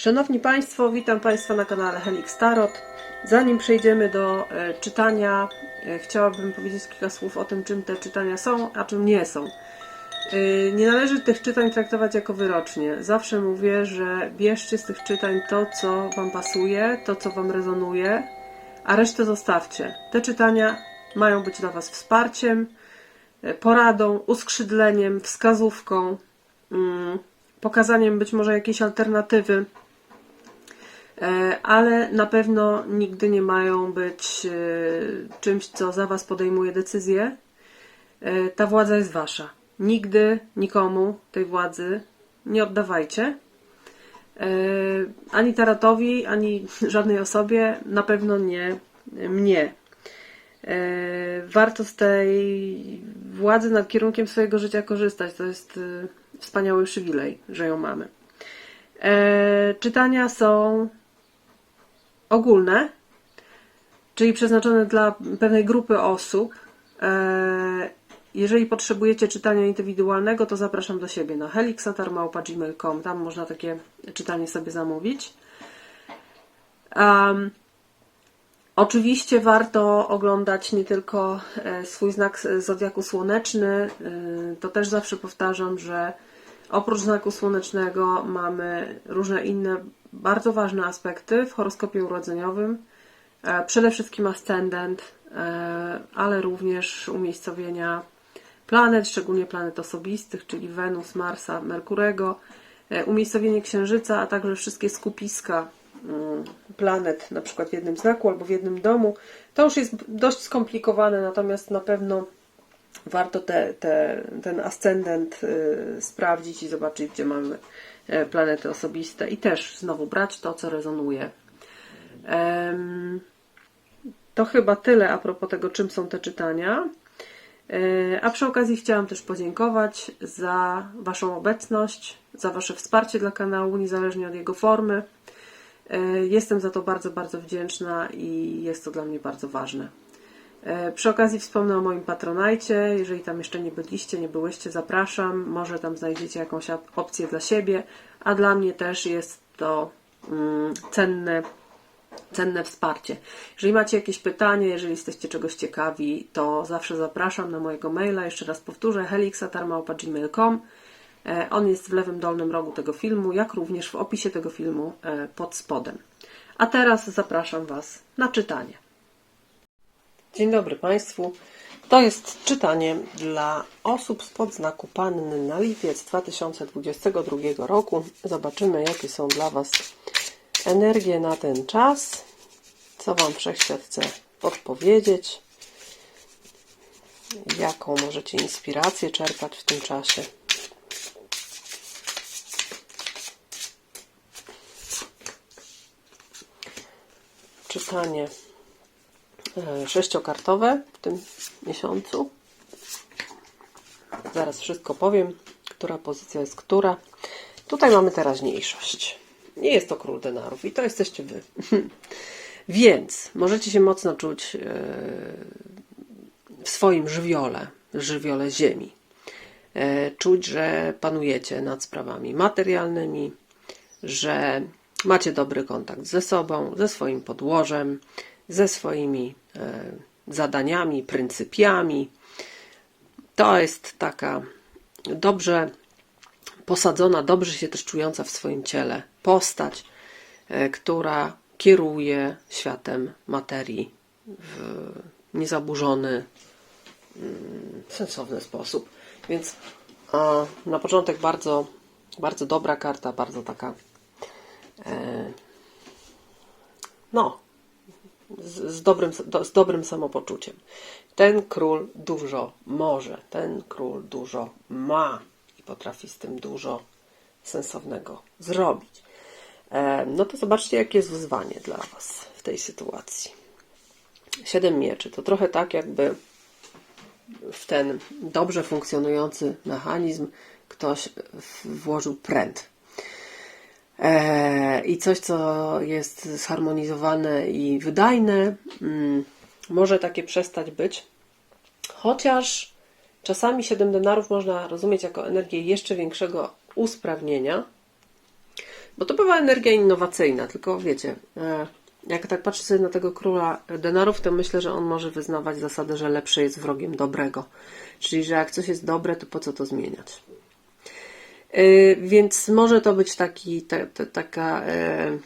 Szanowni Państwo, witam Państwa na kanale Helix Tarot. Zanim przejdziemy do e, czytania, e, chciałabym powiedzieć kilka słów o tym, czym te czytania są, a czym nie są. E, Nie należy tych czytań traktować jako wyrocznie. Zawsze mówię, że bierzcie z tych czytań to, co Wam pasuje, to, co Wam rezonuje, a resztę zostawcie. Te czytania mają być dla Was wsparciem, poradą, uskrzydleniem, wskazówką, mm, pokazaniem być może jakiejś alternatywy, ale na pewno nigdy nie mają być e, czymś, co za Was podejmuje decyzję. E, Ta władza jest Wasza. Nigdy nikomu tej władzy nie oddawajcie. E, Ani tarotowi, ani żadnej osobie, na pewno nie mnie. E, Warto z tej władzy nad kierunkiem swojego życia korzystać. To jest e, wspaniały przywilej, że ją mamy. E, Czytania są ogólne, czyli przeznaczone dla pewnej grupy osób. E, Jeżeli potrzebujecie czytania indywidualnego, to zapraszam do siebie na helixatarmałpa.gmail.com. Tam można takie czytanie sobie zamówić. Um, Oczywiście warto oglądać nie tylko e, swój znak zodiaku słoneczny. E, To też zawsze powtarzam, że oprócz znaku słonecznego mamy różne inne bardzo ważne aspekty w horoskopie urodzeniowym. E, Przede wszystkim ascendent, e, ale również umiejscowienia planet, szczególnie planet osobistych, czyli Wenus, Marsa, Merkurego, e, umiejscowienie Księżyca, a także wszystkie skupiska mm, planet, na przykład w jednym znaku albo w jednym domu. To już jest dość skomplikowane, natomiast na pewno warto te, te, ten ascendent sprawdzić i zobaczyć, gdzie mamy planety osobiste i też znowu brać to, co rezonuje. To chyba tyle a propos tego, czym są te czytania. E, A przy okazji chciałam też podziękować za Waszą obecność, za Wasze wsparcie dla kanału, niezależnie od jego formy. E, Jestem za to bardzo, bardzo wdzięczna i jest to dla mnie bardzo ważne. E, Przy okazji wspomnę o moim patronajcie. Jeżeli tam jeszcze nie byliście, nie byłyście, zapraszam. Może tam znajdziecie jakąś op- opcję dla siebie, a dla mnie też jest to mm, cenne, cenne wsparcie. Jeżeli macie jakieś pytanie, jeżeli jesteście czegoś ciekawi, to zawsze zapraszam na mojego maila. Jeszcze raz powtórzę, helixatarmałpa.gmail.com E, On jest w lewym dolnym rogu tego filmu, jak również w opisie tego filmu e, pod spodem. A teraz zapraszam Was na czytanie. Dzień dobry Państwu. To jest czytanie dla osób spod znaku Panny na lipiec 2022 roku. Zobaczymy, jakie są dla Was energie na ten czas. Co Wam Wszechświat chce podpowiedzieć. Jaką możecie inspirację czerpać w tym czasie. Czytanie e, sześciokartowe w tym miesiącu. Zaraz wszystko powiem, która pozycja jest która. Tutaj mamy teraźniejszość. Nie jest to król denarów i to jesteście wy. Więc możecie się mocno czuć e, w swoim żywiole, żywiole ziemi. E, Czuć, że panujecie nad sprawami materialnymi, że macie dobry kontakt ze sobą, ze swoim podłożem, ze swoimi e, zadaniami, pryncypiami. To jest taka dobrze posadzona, dobrze się też czująca w swoim ciele postać, e, która kieruje światem materii w niezaburzony, mm, sensowny sposób. Więc na początek bardzo, bardzo dobra karta, bardzo taka e, no, z, z, dobrym, do, z dobrym samopoczuciem. Ten król dużo może, ten król dużo ma i potrafi z tym dużo sensownego zrobić. E, no to zobaczcie, jakie jest wyzwanie dla Was w tej sytuacji. Siedem mieczy to trochę tak, jakby w ten dobrze funkcjonujący mechanizm ktoś włożył pręt. E, I coś, co jest zharmonizowane i wydajne, mm, może takie przestać być. Chociaż czasami 7 denarów można rozumieć jako energię jeszcze większego usprawnienia. Bo to bywa energia innowacyjna, tylko wiecie, e, jak tak patrzę sobie na tego króla denarów, to myślę, że on może wyznawać zasadę, że lepsze jest wrogiem dobrego. Czyli, że jak coś jest dobre, to po co to zmieniać? E, Więc może to być taki, ta, ta, taka e,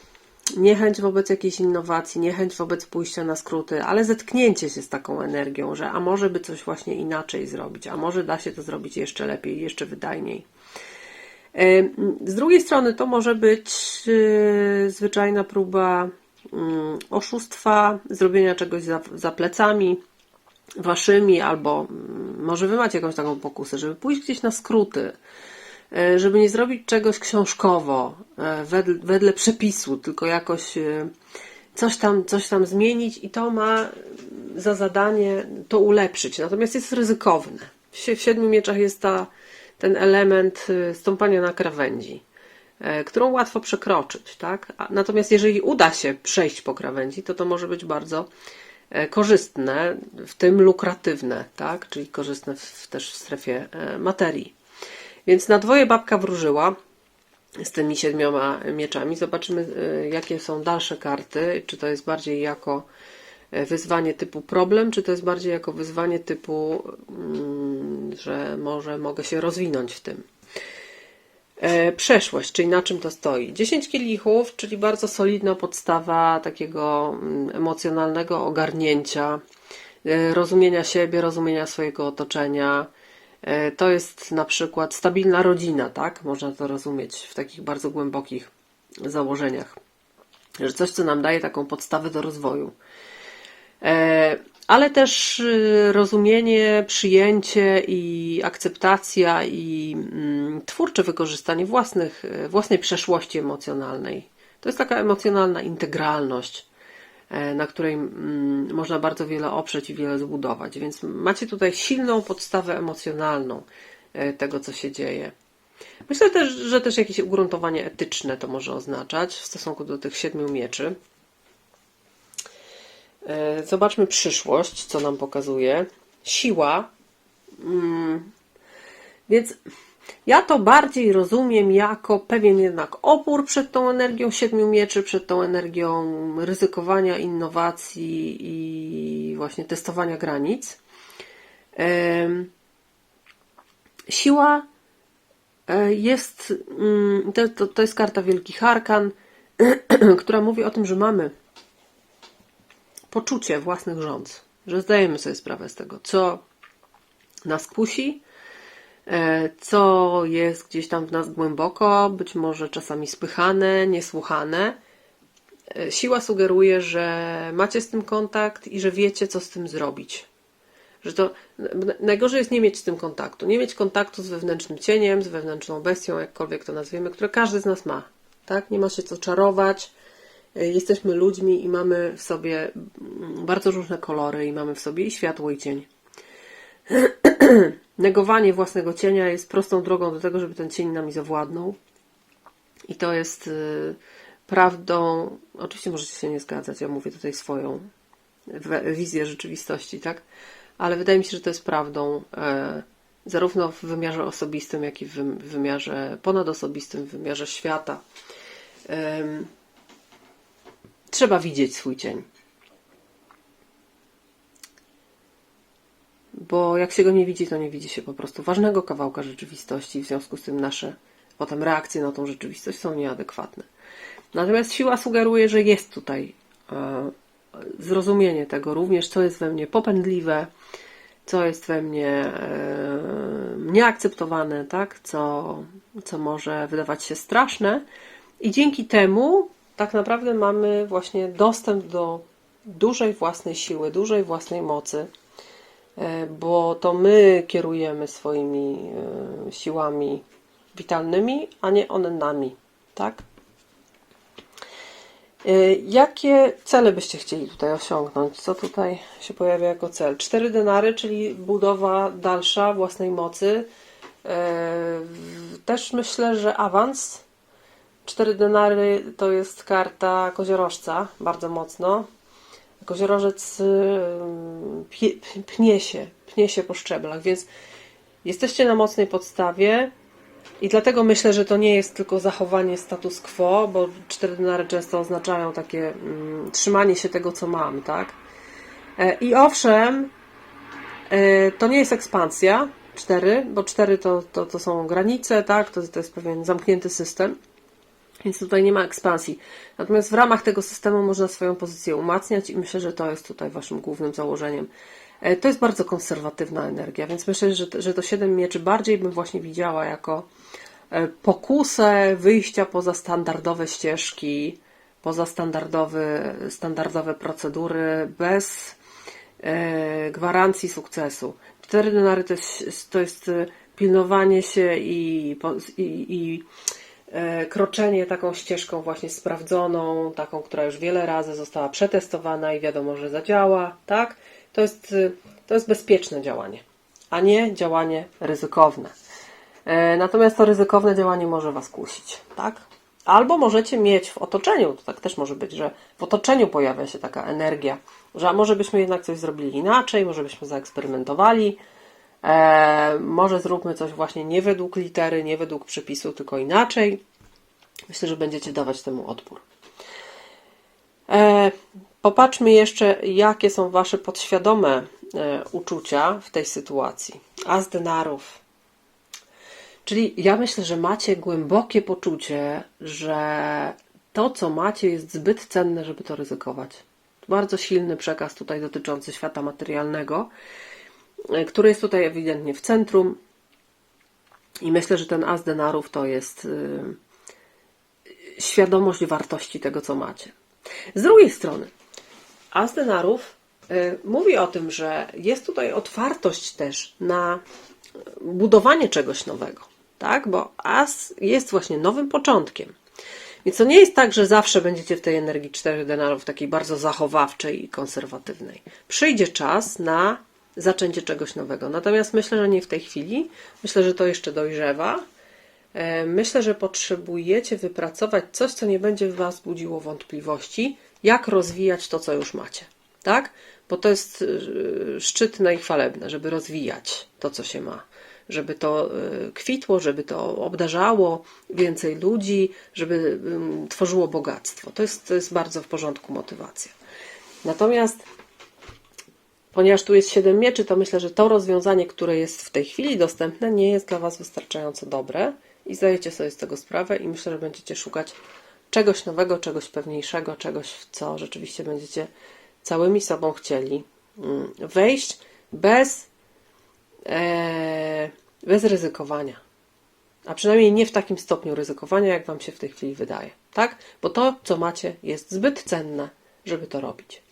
niechęć wobec jakiejś innowacji, niechęć wobec pójścia na skróty, ale zetknięcie się z taką energią, że a może by coś właśnie inaczej zrobić, a może da się to zrobić jeszcze lepiej, jeszcze wydajniej. E, Z drugiej strony to może być e, zwyczajna próba mm, oszustwa, zrobienia czegoś za, za plecami waszymi, albo mm, może wy macie jakąś taką pokusę, żeby pójść gdzieś na skróty, żeby nie zrobić czegoś książkowo, e, wedle, wedle przepisu, tylko jakoś e, coś tam, coś tam zmienić i to ma za zadanie to ulepszyć. Natomiast jest ryzykowne. W sie- w siedmiu mieczach jest ta, ten element stąpania na krawędzi, e, którą łatwo przekroczyć, tak? Natomiast jeżeli uda się przejść po krawędzi, to to może być bardzo e, korzystne, w tym lukratywne, tak? Czyli korzystne w, też w strefie e, materii. Więc na dwoje babka wróżyła z tymi siedmioma mieczami. Zobaczymy, e, jakie są dalsze karty. Czy to jest bardziej jako e, wyzwanie typu problem, czy to jest bardziej jako wyzwanie typu, mm, że może mogę się rozwinąć w tym. E, Przeszłość, czyli na czym to stoi. 10 kielichów, czyli bardzo solidna podstawa takiego mm, emocjonalnego ogarnięcia, rozumienia siebie, rozumienia swojego otoczenia. E, To jest na przykład stabilna rodzina, tak? Można to rozumieć w takich bardzo głębokich założeniach. Że coś, co nam daje taką podstawę do rozwoju. E, ale też y, rozumienie, przyjęcie i akceptacja i mm, twórcze wykorzystanie własnych, y, własnej przeszłości emocjonalnej. To jest taka emocjonalna integralność, e, na której mm, można bardzo wiele oprzeć i wiele zbudować. Więc macie tutaj silną podstawę emocjonalną e, tego, co się dzieje. Myślę też, że też jakieś ugruntowanie etyczne to może oznaczać w stosunku do tych siedmiu mieczy. E, Zobaczmy przyszłość, co nam pokazuje. Siła. Mm, Więc ja to bardziej rozumiem jako pewien jednak opór przed tą energią siedmiu mieczy, przed tą energią ryzykowania, innowacji i właśnie testowania granic. Siła e, jest, mm, to, to, to jest karta Wielkich Arkan, która mówi o tym, że mamy poczucie własnych rządz, że zdajemy sobie sprawę z tego, co nas kusi, co jest gdzieś tam w nas głęboko, być może czasami spychane, niesłuchane. E, Siła sugeruje, że macie z tym kontakt i że wiecie, co z tym zrobić. Że to najgorzej jest nie mieć z tym kontaktu. Nie mieć kontaktu z wewnętrznym cieniem, z wewnętrzną bestią, jakkolwiek to nazwiemy, które każdy z nas ma. Tak? Nie ma się co czarować. E, Jesteśmy ludźmi i mamy w sobie mm, bardzo różne kolory i mamy w sobie i światło, i cień. Negowanie własnego cienia jest prostą drogą do tego, żeby ten cień nami zawładnął. I to jest y, prawdą. Oczywiście możecie się nie zgadzać, ja mówię tutaj swoją wizję rzeczywistości, tak? Ale wydaje mi się, że to jest prawdą e, zarówno w wymiarze osobistym, jak i w wym- w wymiarze ponadosobistym, w wymiarze świata. Trzeba widzieć swój cień. Bo jak się go nie widzi, to nie widzi się po prostu ważnego kawałka rzeczywistości, w związku z tym nasze potem reakcje na tą rzeczywistość są nieadekwatne. Natomiast siła sugeruje, że jest tutaj e, zrozumienie tego również, co jest we mnie popędliwe, co jest we mnie e, nieakceptowane, tak? co, co może wydawać się straszne. I dzięki temu tak naprawdę mamy właśnie dostęp do dużej własnej siły, dużej własnej mocy, bo to my kierujemy swoimi e, siłami witalnymi, a nie one nami, tak? E, Jakie cele byście chcieli tutaj osiągnąć? Co tutaj się pojawia jako cel? Cztery denary, czyli budowa dalsza własnej mocy. E, Też myślę, że awans. Cztery denary to jest karta koziorożca, bardzo mocno. Koziorożec ym, pie- pnie się, pnie się po szczeblach, więc jesteście na mocnej podstawie I dlatego myślę, że to nie jest tylko zachowanie status quo, bo cztery denary często oznaczają takie mm, trzymanie się tego, co mam, tak? E, I owszem, e, to nie jest ekspansja, cztery, bo cztery to, to, to są granice, tak? To, to jest pewien zamknięty system, więc tutaj nie ma ekspansji. Natomiast w ramach tego systemu można swoją pozycję umacniać i myślę, że to jest tutaj Waszym głównym założeniem. E, To jest bardzo konserwatywna energia, więc myślę, że, że to siedem mieczy bardziej bym właśnie widziała jako e, pokusę wyjścia poza standardowe ścieżki, poza standardowe, standardowe procedury, bez e, gwarancji sukcesu. Cztery denary to jest, to jest pilnowanie się i, i, i kroczenie taką ścieżką właśnie sprawdzoną, taką, która już wiele razy została przetestowana i wiadomo, że zadziała, tak? To jest, e, to jest bezpieczne działanie, a nie działanie ryzykowne. E, Natomiast to ryzykowne działanie może Was kusić, tak? Albo możecie mieć w otoczeniu, to tak też może być, że w otoczeniu pojawia się taka energia, że może byśmy jednak coś zrobili inaczej, może byśmy zaeksperymentowali, e, może zróbmy coś właśnie nie według litery, nie według przepisu, tylko inaczej. Myślę, że będziecie dawać temu odpór. E, popatrzmy jeszcze, jakie są Wasze podświadome e, uczucia w tej sytuacji. As denarów. Czyli ja myślę, że macie głębokie poczucie, że to, co macie, jest zbyt cenne, żeby to ryzykować. Bardzo silny przekaz tutaj dotyczący świata materialnego, który jest tutaj ewidentnie w centrum. I myślę, że ten as denarów to jest y, świadomość wartości tego, co macie. Z drugiej strony, as denarów y, mówi o tym, że jest tutaj otwartość też na budowanie czegoś nowego, tak? Bo as jest właśnie nowym początkiem. Więc to nie jest tak, że zawsze będziecie w tej energii czterech denarów takiej bardzo zachowawczej i konserwatywnej. Przyjdzie czas na zaczęcie czegoś nowego. Natomiast myślę, że nie w tej chwili. Myślę, że to jeszcze dojrzewa. E, Myślę, że potrzebujecie wypracować coś, co nie będzie w Was budziło wątpliwości, jak rozwijać to, co już macie. Tak? Bo to jest y, szczytne i chwalebne, żeby rozwijać to, co się ma. Żeby to y, kwitło, żeby to obdarzało więcej ludzi, żeby tworzyło bogactwo. To jest, to jest bardzo w porządku motywacja. Natomiast ponieważ tu jest 7 mieczy, to myślę, że to rozwiązanie, które jest w tej chwili dostępne, nie jest dla Was wystarczająco dobre i zdajecie sobie z tego sprawę i myślę, że będziecie szukać czegoś nowego, czegoś pewniejszego, czegoś, w co rzeczywiście będziecie całymi sobą chcieli mm, wejść bez, e, bez ryzykowania. A przynajmniej nie w takim stopniu ryzykowania, jak Wam się w tej chwili wydaje. Tak? Bo to, co macie, jest zbyt cenne, żeby to robić.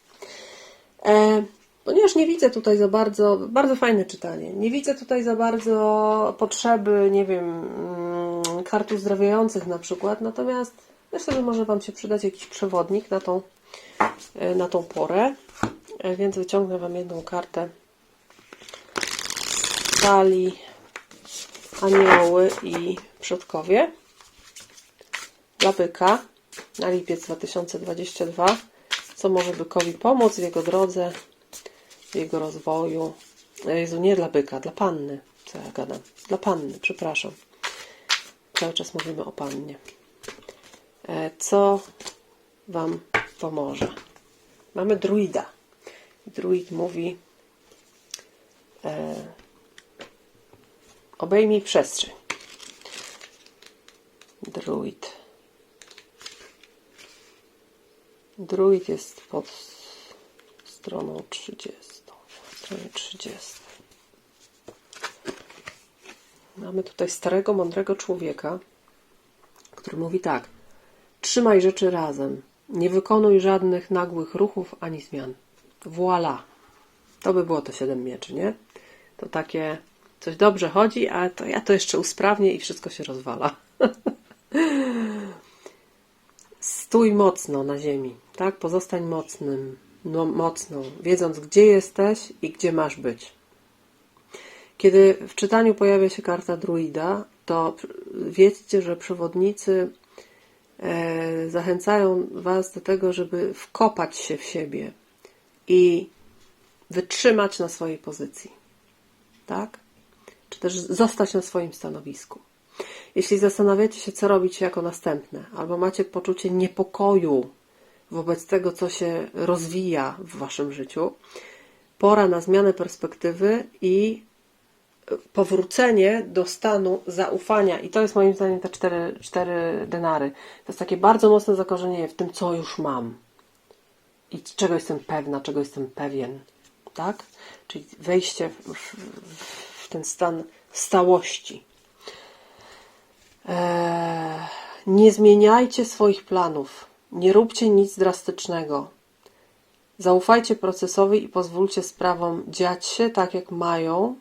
E, ponieważ nie widzę tutaj za bardzo, bardzo fajne czytanie, nie widzę tutaj za bardzo potrzeby, nie wiem, mm, kart uzdrawiających na przykład, natomiast myślę, że może Wam się przydać jakiś przewodnik na tą, e, na tą porę, E, więc wyciągnę Wam jedną kartę. Stali anioły i przodkowie. Dla byka na lipiec 2022 co może bykowi pomóc w jego drodze, jego rozwoju. Jezu, nie dla byka, dla panny. Co ja gadam? Dla panny, przepraszam. Cały czas mówimy o pannie. E, Co Wam pomoże? Mamy druida. Druid mówi e, obejmij przestrzeń. Druid. Druid jest pod stroną 30. Stronie 30. Mamy tutaj starego, mądrego człowieka, który mówi tak. Trzymaj rzeczy razem. Nie wykonuj żadnych nagłych ruchów ani zmian. Voila. To by było to siedem mieczy, nie? To takie coś dobrze chodzi, a to ja to jeszcze usprawnię i wszystko się rozwala. Stój mocno na ziemi, tak? Pozostań mocnym, no, mocną, wiedząc, gdzie jesteś i gdzie masz być. Kiedy w czytaniu pojawia się karta druida, to wiedzcie, że przewodnicy e, zachęcają Was do tego, żeby wkopać się w siebie i wytrzymać na swojej pozycji. Tak? Czy też zostać na swoim stanowisku. Jeśli zastanawiacie się, co robić jako następne, albo macie poczucie niepokoju wobec tego, co się rozwija w waszym życiu, pora na zmianę perspektywy i powrócenie do stanu zaufania. I to jest moim zdaniem te cztery, cztery denary. To jest takie bardzo mocne zakorzenienie w tym, co już mam. I czego jestem pewna, czego jestem pewien. Tak? Czyli wejście w, w, w ten stan stałości. Eee, nie zmieniajcie swoich planów. Nie róbcie nic drastycznego. Zaufajcie procesowi i pozwólcie sprawom dziać się tak, jak mają,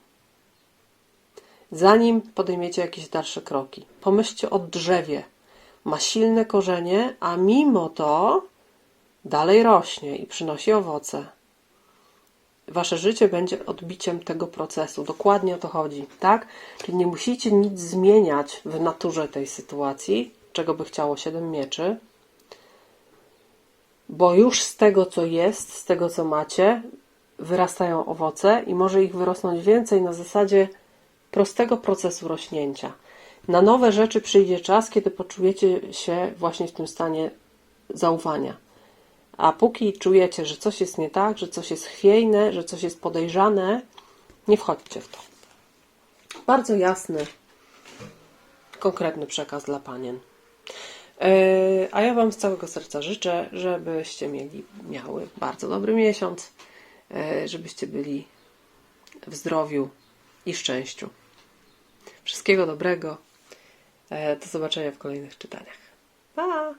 zanim podejmiecie jakieś dalsze kroki. Pomyślcie o drzewie. Ma silne korzenie, a mimo to dalej rośnie i przynosi owoce. Wasze życie będzie odbiciem tego procesu. Dokładnie o to chodzi, tak? Czyli nie musicie nic zmieniać w naturze tej sytuacji, czego by chciało siedem mieczy, bo już z tego, co jest, z tego, co macie, wyrastają owoce i może ich wyrosnąć więcej na zasadzie prostego procesu rośnięcia. Na nowe rzeczy przyjdzie czas, kiedy poczujecie się właśnie w tym stanie zaufania. A póki czujecie, że coś jest nie tak, że coś jest chwiejne, że coś jest podejrzane, nie wchodźcie w to. Bardzo jasny, konkretny przekaz dla panien. Yy, A ja Wam z całego serca życzę, żebyście mieli, miały bardzo dobry miesiąc, yy, żebyście byli w zdrowiu i szczęściu. Wszystkiego dobrego. Yy, Do zobaczenia w kolejnych czytaniach. Pa!